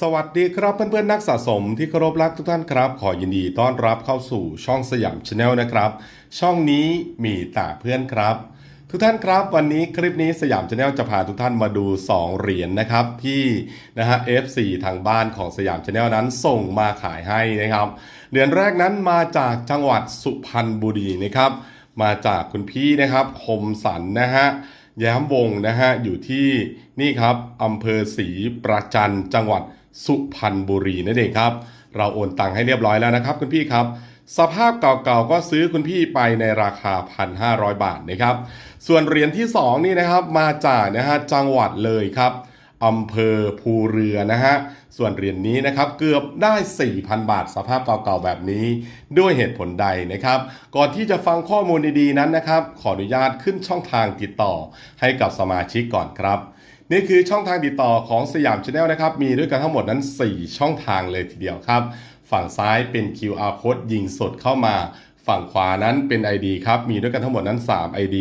สวัสดีครับเพื่อนๆนักสะสมที่เคารพรักทุกท่านครับ ขอยินดีต้อนรับเข้าสู่ช่องสยามชาแนลนะครับ ช่องนี้มีแต่เพื่อนครับ ทุกท่านครับ วันนี้คลิปนี้สยามชาแนลจะพาทุกท่านมาดู 2 เหรียญนะครับ ที่นะฮะ FC ทางบ้านของสยามชาแนลนั้นส่งมาขายให้นะครับเหรียญแรกนั้นมาจากจังหวัดสุพรรณบุรีนะครับ มาจากคุณพี่นะครับคมสันนะฮะแย้มวงนะฮะอยู่ที่นี่ครับอำเภอศรีประจันจังหวัด สุพรรณบุรีนั่นเองครับ เราโอนตังค์ให้เรียบร้อยแล้วนะครับคุณพี่ครับ สภาพเก่าๆก็ซื้อคุณพี่ไปในราคา 1,500 บาทนะครับ ส่วนเหรียญที่ 2 นี่นะครับมาจากนะฮะจังหวัดเลยครับอำเภอภูเรือนะฮะ ส่วนเหรียญนี้นะครับเกือบได้ 4,000 บาทสภาพเก่าๆแบบนี้ ด้วยเหตุผลใดนะครับ ก่อนที่จะฟังข้อมูลดีๆนั้นนะครับ ขออนุญาตขึ้นช่องทางติดต่อให้กับสมาชิกก่อนครับ นี่คือช่องทางติดต่อของสยามชาแนลนะครับ มีด้วยกันทั้งหมดนั้น 4 ช่องทางเลยทีเดียวครับ ฝั่งซ้ายเป็น QR code ยิงสดเข้ามา ฝั่งขวานั้นเป็น ID ครับ มีด้วยกันทั้งหมดนั้น 3 ID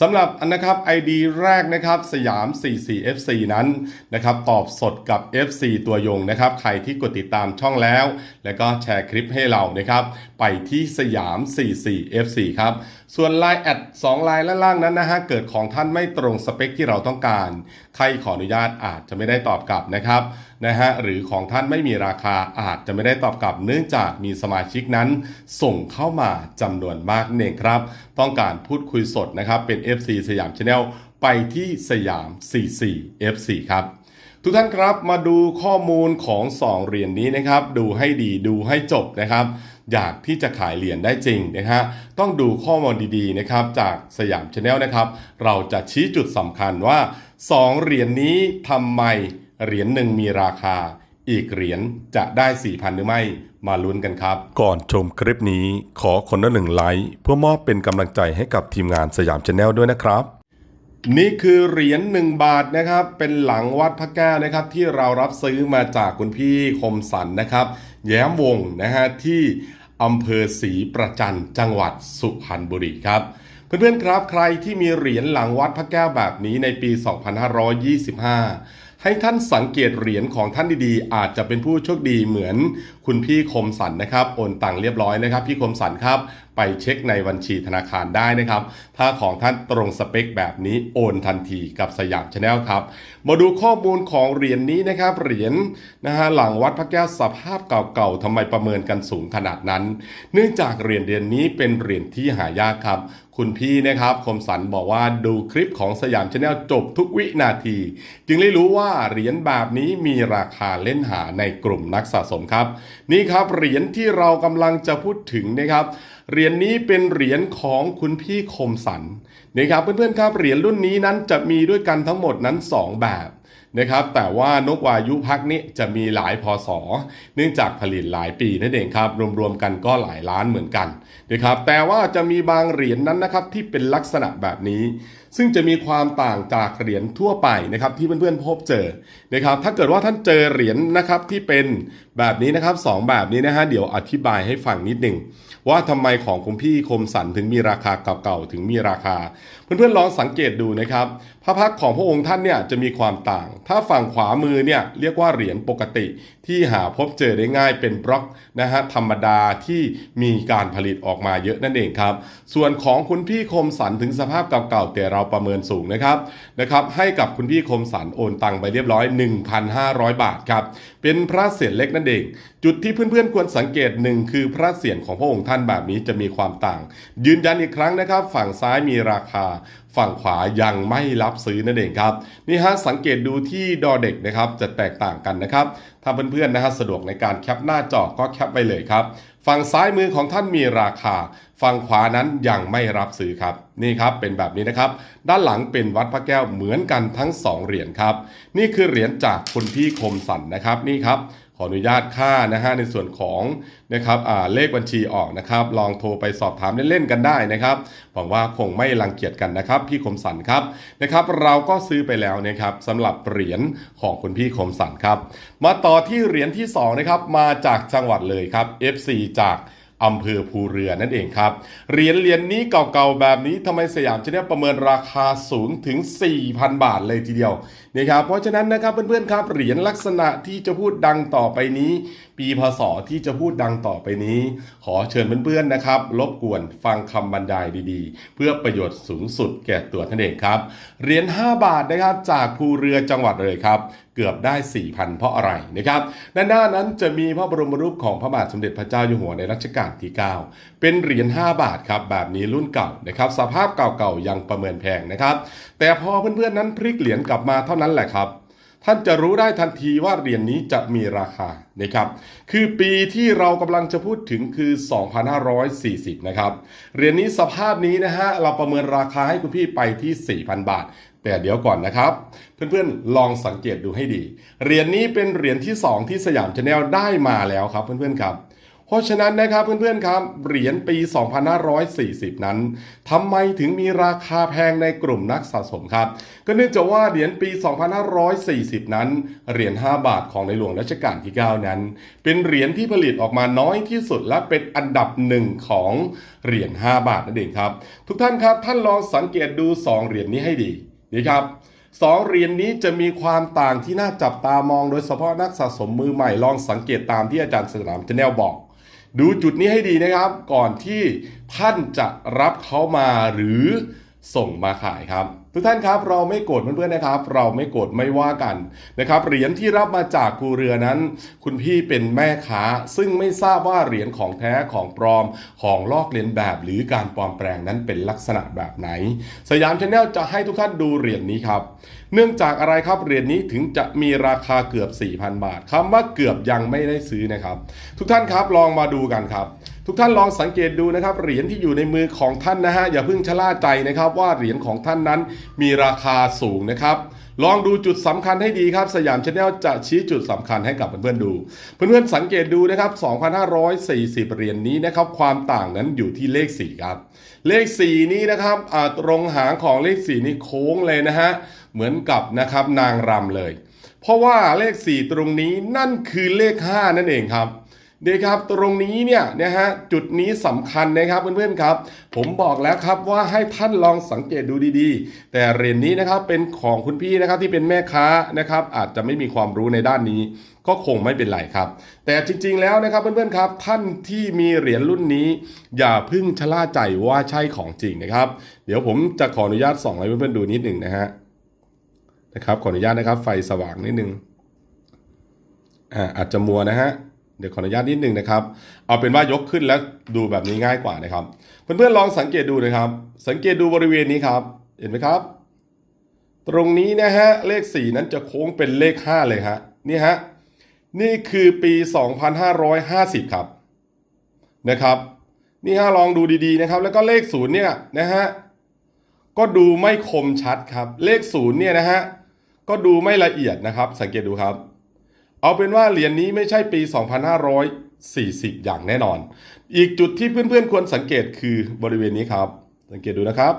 สำหรับอันนะครับ ID แรกนะครับสยาม 44FC นั้นนะครับตอบสดกับ FC ตัวยงนะครับ ใครที่กดติดตามช่องแล้ว แล้วก็แชร์คลิปให้เรานะครับ ไปที่สยาม 44FC ครับ ส่วน Line แอด2ลายล่างๆนั้นนะฮะ เกิดของท่านไม่ตรงสเปคที่เราต้องการ ใครขออนุญาตอาจจะไม่ได้ตอบกลับนะครับนะฮะหรือของท่านไม่มีราคาอาจจะไม่ได้ตอบกลับ เนื่องจากมีสมาชิกนั้นส่งเข้ามาจำนวนมากนั่นเองครับ ต้องการพูดคุยสดนะครับ เป็น FC สยามชาแนลไปที่สยาม 44 FC ครับทุกท่านครับมาดูข้อมูลของ 2 เหรียญนี้นะครับ ดูให้ดีดูให้จบนะครับ อยากที่จะขายเหรียญได้จริงนะฮะต้องดูข้อมูลดีๆนะครับ จากสยามชาแนลนะครับ เราจะชี้จุดสำคัญว่า 2 เหรียญนี้ทำไมเหรียญหนึ่งมีราคา อีกเหรียญจะได้ 4,000 หรือไม่มาลุ้นกันครับ ก่อนชมคลิปนี้ขอคนละหนึ่งไลค์เพื่อมอบเป็นกำลังใจให้กับทีมงานสยามชาแนลด้วยนะครับ นี่คือเหรียญ1บาทนะครับ เป็นหลังวัดพระแก้วนะครับ ที่เรารับซื้อมาจากคุณพี่คมสันนะครับ แย้มวงศ์นะฮะที่อำเภอศรีประจันจังหวัดสุพรรณบุรีครับ เพื่อนๆครับ ใครที่มีเหรียญหลังวัดพระแก้วแบบนี้ในปี 2525 ให้ท่านสังเกตเหรียญของท่านดีๆ อาจจะเป็นผู้โชคดีเหมือนคุณพี่คมสันนะครับโอนตังค์เรียบร้อยนะครับ พี่คมสันครับไปเช็คในบัญชีธนาคารได้นะครับ ถ้าของท่านตรงสเปคแบบนี้โอนทันทีกับสยามชาแนลครับ มาดูข้อมูลของเหรียญนี้นะครับ เหรียญนะฮะหลังวัดพระแก้วสภาพเก่าๆทำไมประเมินกันสูงขนาดนั้น เนื่องจากเหรียญเดือนนี้เป็นเหรียญที่หายากครับ คุณพี่นะครับคมสันบอกว่าดูคลิปของสยามชาแนลจบทุกวินาที จึงได้รู้ว่าเหรียญแบบนี้มีราคาเล่นหาในกลุ่มนักสะสมครับ นี่ครับเหรียญที่เรากำลังจะพูดถึงนะครับเหรียญนี้เป็นเหรียญของคุณพี่คมสันนะครับเพื่อนๆครับเหรียญรุ่นนี้นั้นจะมีด้วยกันทั้งหมดนั้น 2 แบบ นะครับแต่ว่านกวายุพักนี้จะมีหลายพศเนื่องจากผลิตหลายปีนั่นเองครับรวมๆกันก็หลายล้านเหมือนกันนะครับแต่ว่าจะมีบางเหรียญนั้นนะครับที่เป็นลักษณะแบบนี้ ซึ่งจะมีความต่างจากเหรียญทั่วไปนะครับที่เพื่อนๆพบเจอนะครับถ้าเกิดว่าท่านเจอเหรียญนะครับที่เป็น แบบนี้นะครับสองแบบนี้นะฮะเดี๋ยวอธิบายให้ฟังนิดหนึ่งว่าทำไมของคุณพี่คมสันถึงมีราคาเก่าๆถึงมีราคา เพื่อนๆลองสังเกตดูนะครับพระพักของพระองค์ท่านเนี่ยจะมีความต่าง ถ้าฝั่งขวามือเนี่ยเรียกว่าเหรียญปกติที่หาพบเจอได้ง่ายเป็นบล็อกนะฮะธรรมดาที่มีการผลิตออกมาเยอะนั่นเองครับ ส่วนของคุณพี่คมสันถึงสภาพเก่าๆแต่เราประเมินสูงนะครับนะครับ ให้กับคุณพี่คมสันโอนตังไปเรียบร้อย 1,500 บาทครับเป็นพระเศียรเล็กนั่นเองจุดที่เพื่อนๆควรสังเกตหนึ่งคือพระเศียรของพระองค์ท่านแบบนี้จะมีความต่าง ยืนยันอีกครั้งนะครับ ฝั่งซ้ายมีราคา ฝั่งขวายังไม่รับซื้อนั่นเองครับนี่ฮะสังเกตดูที่ดอเด็กนะครับจะแตกต่างกันนะครับถ้าเพื่อนๆนะฮะสะดวกในการแคปหน้าจอก็แคปไปเลยครับฝั่งซ้ายมือของท่านมีราคา ฝั่งขวานั้นยังไม่รับซื้อครับ นี่ครับเป็นแบบนี้นะครับ ด้านหลังเป็นวัดพระแก้วเหมือนกันทั้ง 2 เหรียญครับ นี่คือเหรียญจากคุณพี่คมสันนะครับ นี่ครับ ขออนุญาตค่านะฮะในส่วนของนะครับเลขบัญชีออกนะครับ ลองโทรไปสอบถามเล่นๆกันได้นะครับหวังว่าคงไม่รังเกียจกันนะครับ พี่คมสันครับนะครับ เราก็ซื้อไปแล้วนะครับสำหรับเหรียญของคุณพี่คมสันครับ มาต่อที่เหรียญที่2นะครับมาจากจังหวัดเลยครับ FC จากอำเภอภูเรือนั่นเองครับเหรียญเหรียญนี้เก่าๆแบบนี้ทำไมสยามชาแนลประเมินราคาสูงถึง 4,000 บาทเลยทีเดียว นะครับเพราะฉะนั้นนะครับเพื่อนๆครับเหรียญลักษณะที่จะพูดดังต่อไปนี้ ปีพศที่จะพูดดังต่อไปนี้ ขอเชิญเพื่อนๆนะครับรบกวนฟังคำบรรยายดีๆ เพื่อประโยชน์สูงสุดแก่ตัวท่านเองครับเหรียญ5 บาทนะครับจากภูเรือจังหวัดเลยครับเกือบได้ 4,000 เพราะอะไรนะครับด้านหน้านั้นจะมีพระบรมรูปของพระบาทสมเด็จพระเจ้าอยู่หัวในรัชกาลที่ 9 เป็นเหรียญ5บาทครับแบบนี้รุ่นเก่านะครับสภาพเก่าๆยังประเมินแพงนะครับ แต่พอเพื่อนๆนั้นพลิกเหรียญกลับมาเท่านั้นแหละครับท่านจะรู้ได้ทันทีว่าเหรียญนี้จะมีราคานะครับ คือปีที่เรากำลังจะพูดถึงคือ 2540 นะครับ เหรียญนี้สภาพนี้นะฮะ เราประเมินราคาให้คุณพี่ไปที่ 4,000 บาท แต่เดี๋ยวก่อนนะครับ เพื่อนๆ ลองสังเกตดูให้ดี เหรียญนี้เป็นเหรียญที่ 2 ที่สยามชาแนลได้มาแล้วครับเพื่อนๆครับ เพราะฉะนั้นนะครับเพื่อนๆครับเหรียญปี 2540 นั้นทำไมถึงมีราคาแพงในกลุ่มนักสะสมครับ ก็เนื่องจากว่าเหรียญปี 2540 นั้นเหรียญ5บาทของในหลวงรัชกาลที่ 9 นั้น เป็นเหรียญที่ผลิตออกมาน้อยที่สุดและเป็นอันดับหนึ่งของเหรียญ5บาทนั่นเองครับ ทุกท่านครับท่านลองสังเกตดู 2 เหรียญนี้ให้ดีนี่ครับสองเหรียญนี้จะมีความต่างที่น่าจับตามองโดยเฉพาะนักสะสมมือใหม่ลองสังเกตตามที่อาจารย์สนามชแนลบอก ดูจุดนี้ให้ดีนะครับ ก่อนที่ท่านจะรับเขามาหรือส่งมาขายครับ ทุกท่านครับ เราไม่โกรธเพื่อนๆนะครับ เราไม่โกรธไม่ว่ากันนะครับเหรียญที่รับมาจากภูเรือนั้น คุณพี่เป็นแม่ค้า ซึ่งไม่ทราบว่าเหรียญของแท้ของปลอมของลอกเลียนแบบ หรือการปลอมแปลงนั้นเป็นลักษณะแบบไหน สยามชาแนลจะให้ทุกท่านดูเหรียญนี้ครับ เนื่องจากอะไรครับเหรียญนี้ถึงจะมีราคาเกือบ 4,000 บาทคำว่าเกือบยังไม่ได้ซื้อนะครับ ทุกท่านครับลองมาดูกันครับ ทุกท่านลองสังเกตดูนะครับเหรียญที่อยู่ในมือของท่านนะฮะอย่าเพิ่งชะล่าใจนะครับ ว่าเหรียญของท่านนั้นมีราคาสูงนะครับลองดูจุดสำคัญให้ดีครับ สยามชาแนลจะชี้จุดสำคัญให้กับเพื่อนๆดู เพื่อนๆสังเกตดูนะครับ 2,540 เหรียญนี้นะครับ ความต่างนั้นอยู่ที่เลข 4 ครับ เลข 4 นี้นะครับตรงหางของเลข 4 นี้โค้งเลยนะฮะ เหมือนกับนะครับนางรำเลย เพราะว่าเลข 4 ตรงนี้นั่นคือเลข 5 นั่นเองครับ เด็กครับตรงนี้เนี่ยนะฮะจุดนี้สำคัญนะครับเพื่อนๆครับ ผมบอกแล้วครับว่าให้ท่านลองสังเกตดูดีๆ แต่เหรียญนี้นะครับเป็นของคุณพี่นะครับที่เป็นแม่ค้านะครับอาจจะไม่มีความรู้ในด้านนี้ ก็คงไม่เป็นไรครับ แต่จริงๆแล้วนะครับเพื่อนๆครับ ท่านที่มีเหรียญรุ่นนี้ อย่าพึ่งชะล่าใจว่าใช่ของจริงนะครับ เดี๋ยวผมจะขออนุญาตส่องให้เพื่อนๆดูนิดหนึ่งนะฮะนะครับขออนุญาตนะครับไฟสว่างนิดนึงอ่าอาจจะมัวนะฮะ เดี๋ยวขออนุญาตนิดนึงนะครับ เอาเป็นว่ายกขึ้นแล้วดูแบบนี้ง่ายกว่านะครับ เพื่อนๆลองสังเกตดูนะครับ สังเกตดูบริเวณนี้ครับ เห็นไหมครับ ตรงนี้นะฮะเลข 4 นั้นจะโค้งเป็นเลข 5 เลยฮะนี่ฮะนี่คือปี 2550 ครับนะครับนี่ฮะลองดูดีๆนะครับ แล้วก็เลขศูนย์เนี่ยนะฮะก็ดูไม่คมชัดครับ เลขศูนย์เนี่ยนะฮะก็ดูไม่ละเอียดนะครับ สังเกตดูครับ เอาเป็นว่าเหรียญนี้ไม่ใช่ปี 2540 อย่างแน่นอน อีกจุดที่เพื่อนๆควรสังเกตคือบริเวณนี้ครับ สังเกตดูนะครับ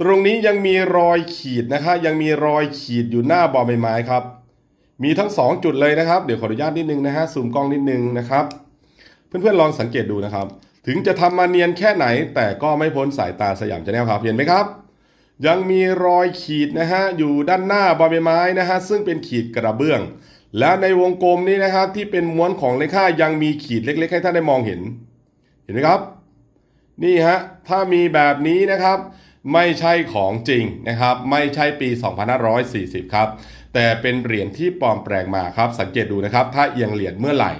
ตรงนี้ยังมีรอยขีดนะครับยังมีรอยขีดอยู่หน้าบอใบไม้ครับ มีทั้ง 2 จุดเลยนะครับ เดี๋ยวขออนุญาตนิดนึงนะฮะซูมกล้องนิดนึงนะครับ เพื่อนๆลองสังเกตดูนะครับ ถึงจะทำมาเนียนแค่ไหน แต่ก็ไม่พ้นสายตาสยามชาแนลครับเห็นไหมครับยังมีรอยขีดนะฮะอยู่ด้านหน้าบอใบไม้นะฮะซึ่งเป็นขีดกระเบื้อง และในวงกลมนี้นะครับที่เป็นม้วนของเลขห้ายังมีขีดเล็ก ๆ ให้ท่านได้มองเห็น เห็นไหมครับ นี่ฮะถ้ามีแบบนี้นะครับ ไม่ใช่ของจริงนะครับ ไม่ใช่ปี 2540 ครับ แต่เป็นเหรียญที่ปลอมแปลงมาครับ สังเกตดูนะครับ ถ้าเอียงเหรียญเมื่อไหร่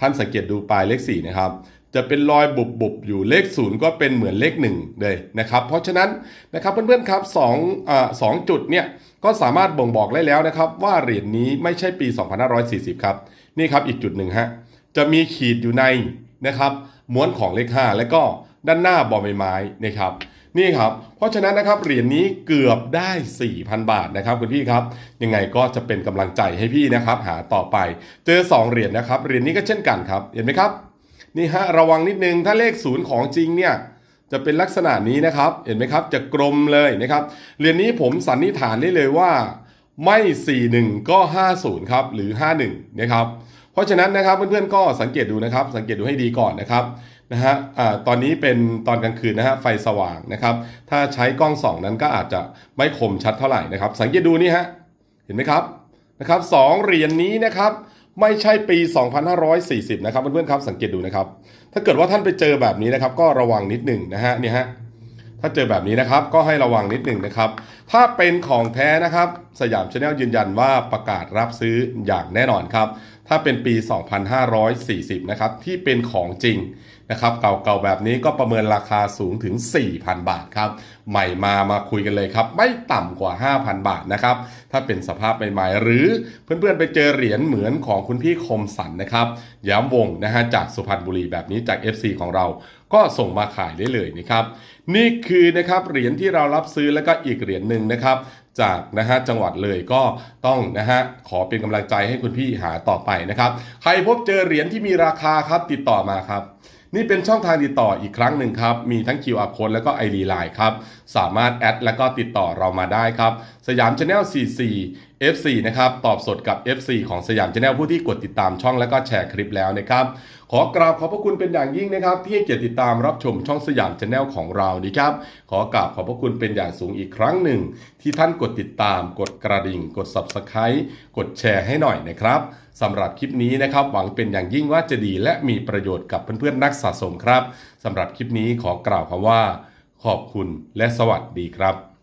ท่านสังเกตดูปลายเลข4นะครับจะเป็นรอยบุบๆอยู่เลขศูนย์ก็เป็นเหมือนเลข1เลยนะครับ เพราะฉะนั้นนะครับเพื่อนๆครับสองอ่าสองจุดเนี่ย ก็สามารถบ่งบอกได้แล้วนะครับ ว่าเหรียญนี้ไม่ใช่ปี 2540 ครับ นี่ครับอีกจุดหนึ่งฮะจะมีขีดอยู่ในนะครับม้วนของเลข 5 และก็ด้านหน้าบอใบไม้นะครับนี่ครับ เพราะฉะนั้นนะครับเหรียญนี้เกือบได้ 4,000 บาทนะครับคุณพี่ครับ ยังไงก็จะเป็นกำลังใจให้พี่นะครับหาต่อไป เจอ 2 เหรียญนะครับเหรียญนี้ก็เช่นกันครับ เห็นไหมครับ นี่ฮะระวังนิดนึงถ้าเลขศูนย์ของจริงเนี่ย จะเป็นลักษณะนี้นะครับ เห็นไหมครับ จะกลมเลยนะครับเหรียญนี้ผมสันนิษฐานได้เลยว่า ไม่ 41 ก็ 50 ครับ หรือ 51 นะครับ เพราะฉะนั้นนะครับเพื่อนๆก็สังเกตดูนะครับ สังเกตดูให้ดีก่อนนะครับนะฮะอ่าตอนนี้เป็นตอนกลางคืนนะฮะไฟสว่างนะครับ ถ้าใช้กล้องส่องนั้นก็อาจจะไม่คมชัดเท่าไหร่นะครับ สังเกตดูนี่ฮะ เห็นไหมครับนะครับสองเหรียญนี้นะครับ ไม่ใช่ปี 2540 นะครับเพื่อนๆครับสังเกตดูนะครับ ถ้าเกิดว่าท่านไปเจอแบบนี้นะครับ ก็ระวังนิดหนึ่งนะฮะเนี่ยฮะถ้าเจอแบบนี้นะครับ ก็ให้ระวังนิดหนึ่งนะครับ ถ้าเป็นของแท้นะครับ สยามชาแนลยืนยันว่าประกาศรับซื้ออย่างแน่นอนครับ ถ้าเป็นปี 2540 นะครับที่เป็นของจริง นะครับเก่าๆแบบนี้ก็ประเมินราคาสูงถึง 4,000 บาทครับ ใหม่มามาคุยกันเลยครับ ไม่ต่ำกว่า 5,000 บาทนะครับ ถ้าเป็นสภาพใหม่ๆ หรือเพื่อนๆไปเจอเหรียญเหมือนของคุณพี่คมสันนะครับย้ำวงนะฮะจากสุพรรณบุรีแบบนี้จาก FC ของเราก็ส่งมาขายได้เลยนะครับ นี่คือนะครับเหรียญที่เรารับซื้อแล้วก็อีกเหรียญหนึ่งนะครับจากนะฮะจังหวัดเลยก็ต้องนะฮะขอเป็นกำลังใจให้คุณพี่หาต่อไปนะครับ ใครพบเจอเหรียญที่มีราคาครับติดต่อมาครับ นี่เป็นช่องทางติดต่ออีกครั้งหนึ่งครับ มีทั้ง QR code แล้วก็ ID Line ครับ สามารถแอดแล้วก็ติดต่อเรามาได้ครับ สยามชาแนล44 FC นะครับ ตอบสดกับ FC ของสยามชาแนลผู้ที่กดติดตามช่องแล้วก็แชร์คลิปแล้วนะครับ ขอกราบขอบพระคุณเป็นอย่างยิ่งนะครับ ที่ให้เกียรติติดตามรับชมช่องสยามชาแนลของเราดีครับ ขอกราบขอบพระคุณเป็นอย่างสูงอีกครั้งหนึ่ง ที่ท่านกดติดตามกดกระดิ่ง กด Subscribe กดแชร์ให้หน่อยนะครับสำหรับคลิปนี้นะครับ หวังเป็นอย่างยิ่งว่าจะดีและมีประโยชน์กับเพื่อนๆนักสะสมครับสำหรับคลิปนี้ขอกล่าวคำว่า ขอบคุณและสวัสดีครับ